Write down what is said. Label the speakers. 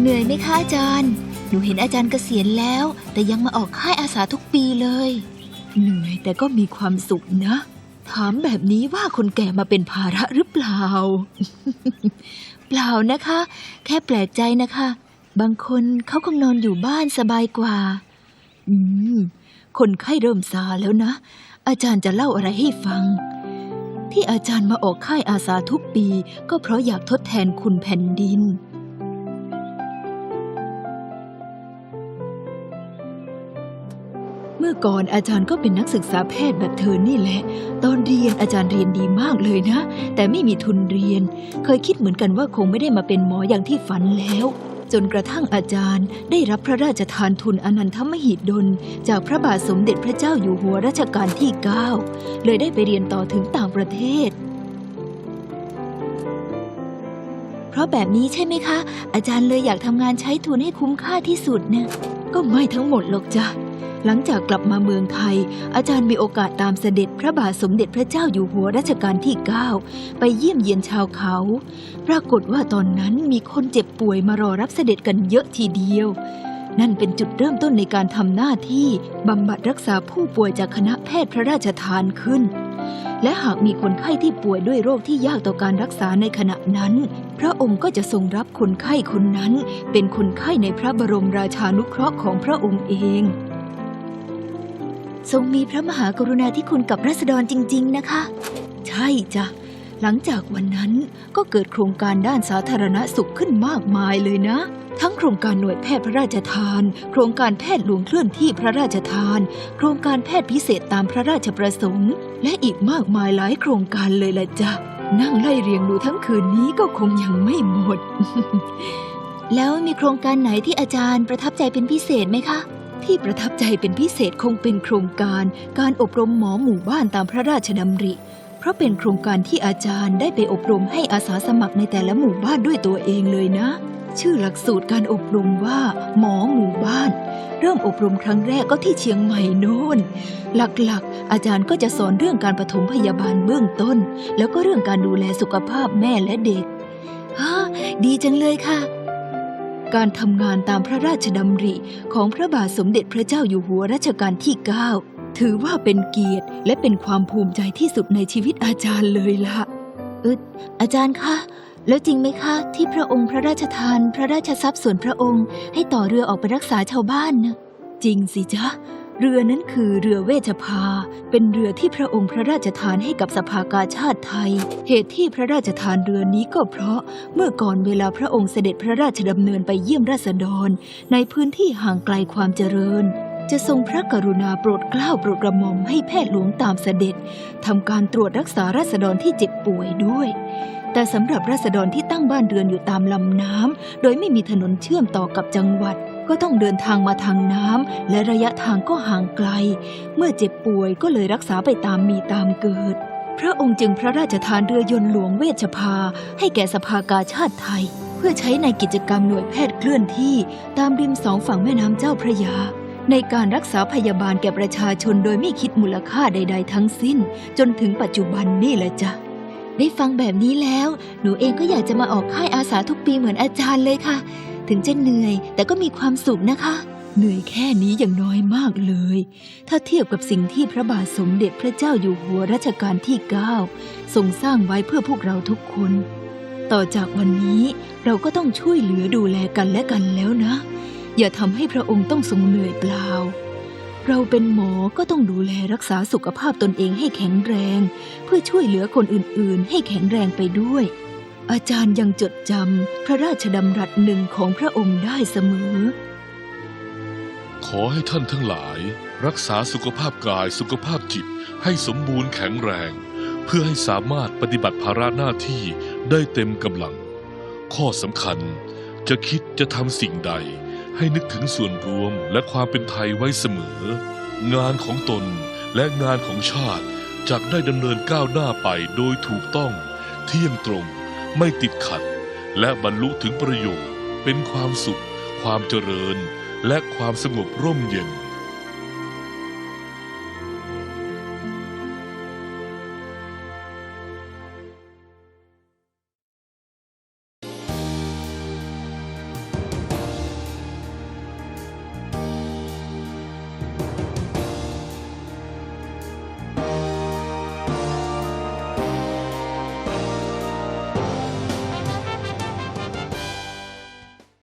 Speaker 1: เหนื่อยไหมคะอาจารย์ หนูเห็นอาจารย์เกษียณแล้ว แต่ยังมาออกค่ายอาสาทุกปีเลย
Speaker 2: เหนื่อยแต่ก็มีความสุขนะ ถามแบบนี้ว่าคนแก่มาเป็นภาระหรือเปล่า
Speaker 1: เปล่านะคะ แค่แปลกใจนะคะ บางคนเขาคงนอนอยู่บ้านสบายกว่า
Speaker 2: อืม คนไข้เริ่มซาแล้วนะ อาจารย์จะเล่าอะไรให้ฟังที่อาจารย์มาออกค่ายอาสาทุกปี ก็เพราะอยากทดแทนคุณแผ่นดิน เมื่อก่อนอาจารย์ก็เป็นนักศึกษาแพทย์แบบเธอนี่แหละ ตอนเรียนอาจารย์เรียนดีมากเลยนะ แต่ไม่มีทุนเรียน เคยคิดเหมือนกันว่าคงไม่ได้มาเป็นหมออย่างที่ฝันแล้ว จนกระทั่งอาจารย์ ได้รับพระราชทานทุนอนันทมหิดล จากพระบาทสมเด็จพระเจ้าอยู่หัวรัชกาลที่ 9 เลยได้ไปเรียนต่อถึงต่างประเทศ
Speaker 1: เพราะแบบนี้ใช่ไหมคะ อาจารย์เลยอยากทำงานใช้ทุนให้คุ้มค่าที่สุดเนี่ย
Speaker 2: ก็ไม่ทั้งหมดหรอกจ้ะ หลังจากกลับมาเมืองไทย อาจารย์มีโอกาสตามเสด็จพระบาทสมเด็จพระเจ้าอยู่หัวรัชกาลที่ 9 ไปเยี่ยมเยียนชาวเขา ปรากฏว่าตอนนั้นมีคนเจ็บป่วยมารอรับเสด็จกันเยอะทีเดียว นั่นเป็นจุดเริ่มต้นในการทำหน้าที่บำบัดรักษาผู้ป่วยจากคณะแพทย์พระราชทานขึ้น และหากมีคนไข้ที่ป่วยด้วยโรคที่ยากต่อการรักษาในขณะนั้น พระองค์ก็จะทรงรับคนไข้คนนั้น เป็นคนไข้ในพระบรมราชานุเคราะห์ของพระองค์เอง
Speaker 1: ทรงมีพระมหากรุณาธิคุณกับราษฎรจริง ๆ นะคะ
Speaker 2: ใช่จ้ะ หลังจากวันนั้นก็เกิดโครงการด้านสาธารณสุขขึ้นมากมายเลยนะ ทั้งโครงการหน่วยแพทย์พระราชทาน โครงการแพทย์หลวงเคลื่อนที่พระราชทาน โครงการแพทย์พิเศษตามพระราชประสงค์ และอีกมากมายหลายโครงการเลยละจ้ะ นั่งไล่เรียงดูทั้งคืนนี้ก็คงยังไม่หมด
Speaker 1: แล้วมีโครงการไหนที่อาจารย์ประทับใจเป็นพิเศษไหมคะ
Speaker 2: ที่ประทับใจเป็นพิเศษคงเป็นโครงการการอบรมหมอหมู่บ้านตามพระราชดำริ เพราะเป็นโครงการที่อาจารย์ได้ไปอบรมให้อาสาสมัครในแต่ละหมู่บ้านด้วยตัวเองเลยนะ ชื่อหลักสูตรการอบรมว่า หมอหมู่บ้าน เริ่มอบรมครั้งแรกก็ที่เชียงใหม่โน่น หลักๆ อาจารย์ก็จะสอนเรื่องการปฐมพยาบาลเบื้องต้น แล้วก็เรื่องการดูแลสุขภาพแม่และเด็ก
Speaker 1: ฮะดีจังเลยค่ะ
Speaker 2: การทำงานตามพระราชดำริของพระบาทสมเด็จพระเจ้าอยู่หัวรัชกาลที่ 9 ถือว่าเป็นเกียรติและเป็นความภูมิใจที่สุดในชีวิตอาจารย์เลยละ
Speaker 1: อึดอาจารย์คะ แล้วจริงไหมคะ ที่พระองค์พระราชทาน พระราชทรัพย์ส่วนพระองค์ ให้ต่อเรือออกไปรักษาชาวบ้านนะ
Speaker 2: จริงสิจ๊ะ เรือนั้นคือเรือเวชภา เป็นเรือที่พระองค์พระราชทานให้กับสภากาชาติไทย เหตุที่พระราชทานเรือนี้ก็เพราะเมื่อก่อนเวลาพระองค์เสด็จพระราชดำเนินไปเยี่ยมราษฎร ในพื้นที่ห่างไกลความเจริญ จะทรงพระกรุณาโปรดเกล้าโปรดกระหม่อมให้แพทย์หลวงตามเสด็จทำการตรวจรักษาราษฎรที่เจ็บป่วยด้วยแต่สำหรับราษฎรที่ตั้งบ้านเรือนอยู่ตามลำน้ำโดยไม่มีถนนเชื่อมต่อกับจังหวัด ก็ต้องเดินทางมาทางน้ำและระยะทางก็ห่างไกล เมื่อเจ็บป่วยก็เลยรักษาไปตามมีตามเกิด พระองค์จึงพระราชทานเรือยนต์หลวงเวชภา ให้แก่สภากาชาติไทย เพื่อใช้ในกิจกรรมหน่วยแพทย์เคลื่อนที่ ตามริมสองฝั่งแม่น้ำเจ้าพระยา ในการรักษาพยาบาลแก่ประชาชนโดยไม่คิดมูลค่าใด ๆ ทั้งสิ้น จนถึงปัจจุบันนี่แหละจ้ะ
Speaker 1: ได้ฟังแบบนี้แล้ว หนูเองก็อยากจะมาออกค่ายอาสาทุกปีเหมือนอาจารย์เลยค่ะ ถึงจะเหนื่อย แต่ก็มีความสุขนะคะ
Speaker 2: เหนื่อยแค่นี้ยังน้อยมากเลย ถ้าเทียบกับสิ่งที่พระบาทสมเด็จพระเจ้าอยู่หัวรัชกาลที่ 9 ทรงสร้างไว้เพื่อพวกเราทุกคน ต่อจากวันนี้เราก็ต้องช่วยเหลือดูแลกันและกันแล้วนะ อย่าทำให้พระองค์ต้องทรงเหนื่อยเปล่าเราเป็นหมอก็ต้องดูแลรักษาสุขภาพตนเองให้แข็งแรง เพื่อช่วยเหลือคนอื่นๆ ให้แข็งแรงไปด้วย อาจารย์ยังจดจำพระราชดำรัสหนึ่งของพระองค์ได้เสมอ
Speaker 3: ขอให้ท่านทั้งหลาย รักษาสุขภาพกายสุขภาพจิตให้สมบูรณ์แข็งแรง เพื่อให้สามารถปฏิบัติภาระหน้าที่ได้เต็มกำลัง ข้อสำคัญจะคิดจะทำสิ่งใด ให้นึกถึงส่วนรวมและความเป็นไทยไว้เสมอ งานของตนและงานของชาติจะได้ดำเนินก้าวหน้าไปโดยถูกต้อง เที่ยงตรง ไม่ติดขัด และบรรลุถึงประโยชน์ เป็นความสุข ความเจริญ และความสงบร่มเย็น